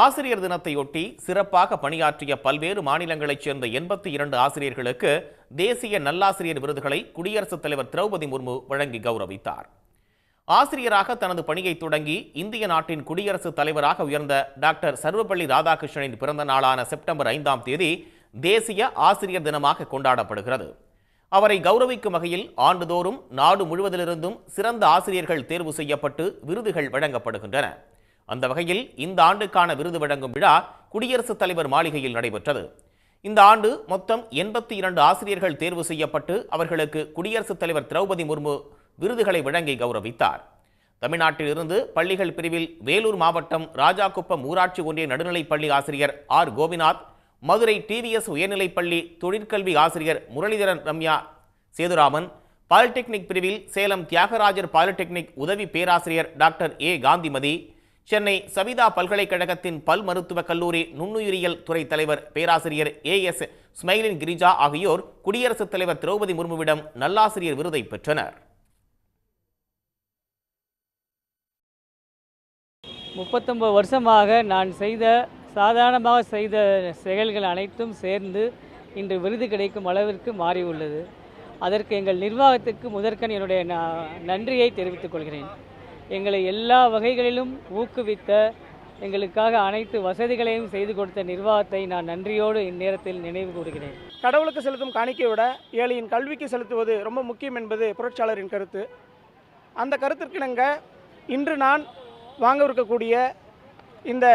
ஆசிரியர் தினத்தையொட்டி சிறப்பாக பணியாற்றிய பல்வேறு மாநிலங்களைச் சேர்ந்த எண்பத்தி இரண்டு ஆசிரியர்களுக்கு தேசிய நல்லாசிரியர் விருதுகளை குடியரசுத் தலைவர் திரௌபதி முர்மு வழங்கி கௌரவித்தார். ஆசிரியராக தனது பணியை தொடங்கி இந்திய நாட்டின் குடியரசுத் தலைவராக உயர்ந்த டாக்டர் சர்வப்பள்ளி ராதாகிருஷ்ணனின் பிறந்த நாளான செப்டம்பர் ஐந்தாம் தேதி தேசிய ஆசிரியர் தினமாக கொண்டாடப்படுகிறது. அவரை கௌரவிக்கும் வகையில் ஆண்டுதோறும் நாடு முழுவதிலிருந்தும் சிறந்த ஆசிரியர்கள் தேர்வு செய்யப்பட்டு விருதுகள் வழங்கப்படுகின்றன. அந்த வகையில் இந்த ஆண்டுக்கான விருது வழங்கும் விழா குடியரசுத் தலைவர் மாளிகையில் நடைபெற்றது. இந்த ஆண்டு மொத்தம் எண்பத்தி இரண்டு ஆசிரியர்கள் தேர்வு செய்யப்பட்டு அவர்களுக்கு குடியரசுத் தலைவர் திரௌபதி முர்மு விருதுகளை வழங்கி கௌரவித்தார். தமிழ்நாட்டிலிருந்து பள்ளிகள் பிரிவில் வேலூர் மாவட்டம் ராஜாக்குப்பம் ஊராட்சி ஒன்றிய நடுநிலைப் பள்ளி ஆசிரியர் ஆர். கோபிநாத் மதுரை டிவிஎஸ் உயர்நிலைப்பள்ளி தொழிற்கல்வி ஆசிரியர் முரளிதரன் ரம்யா சேதுராமன் பாலிடெக்னிக் பிரிவில் சேலம் தியாகராஜர் பாலிடெக்னிக் உதவி பேராசிரியர் டாக்டர் ஏ. காந்திமதி சென்னை சவிதா பல்கலைக்கழகத்தின் பல் மருத்துவக் கல்லூரி நுண்ணுயிரியல் துறை தலைவர் பேராசிரியர் ஏ எஸ் ஸ்மைலின் கிரிஜா ஆகியோர் குடியரசுத் தலைவர் திரௌபதி முர்முவிடம் நல்லாசிரியர் விருதை பெற்றனர். முப்பத்தொம்பது வருஷமாக நான் செய்த சாதாரணமாக செய்த செயல்கள் அனைத்தும் சேர்ந்து இன்று விருது கிடைக்கும் அளவிற்கு மாறியுள்ளது. அதற்கு எங்கள் நிர்வாகத்துக்கு முதற்கண் என்னுடைய ந- நன்றியை தெரிவித்துக் கொள்கிறேன். எங்களை எல்லா வகைகளிலும் ஊக்குவித்த எங்களுக்காக அனைத்து வசதிகளையும் செய்து கொடுத்த நிர்வாகத்தை நான் நன்றியோடு இந்நேரத்தில் நினைவு கூறுகிறேன். கடவுளுக்கு செலுத்தும் காணிக்கையை விட ஏழையின் கல்விக்கு செலுத்துவது ரொம்ப முக்கியம் என்பது புரட்சியாளரின் கருத்து. அந்த கருத்திற்கிணங்க இன்று நான் வாங்கவிருக்கக்கூடிய இந்த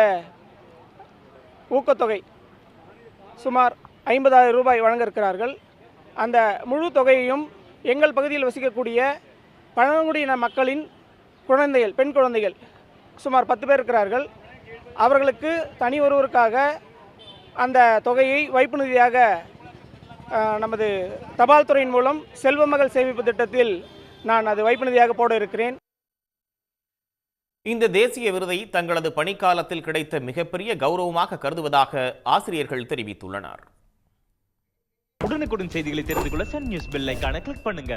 ஊக்கத்தொகை சுமார் ஐம்பதாயிரம் ரூபாய் வழங்க இருக்கிறார்கள் அந்த முழு தொகையையும் எங்கள் பகுதியில் வசிக்கக்கூடிய பழங்குடியின மக்களின் குழந்தைகள் பெண் குழந்தைகள் சுமார் பத்து பேர் இருக்கிறார்கள். அவர்களுக்கு தனி ஒருவருக்காக அந்த தொகையை வைப்பு நிதியாக நமது தபால் துறையின் மூலம் செல்வ மகள் சேமிப்பு திட்டத்தில் நான் அது வைப்பு நிதியாக போட இருக்கிறேன். இந்த தேசிய விருதை தங்களது பணிக்காலத்தில் கிடைத்த மிகப்பெரிய கௌரவமாக கருதுவதாக ஆசிரியர்கள் தெரிவித்துள்ளனர். உடனுக்குடன் செய்திகளை தெரிந்து கொள்ள சன் நியூஸ் பெல் ஐகானை கிளிக் பண்ணுங்க.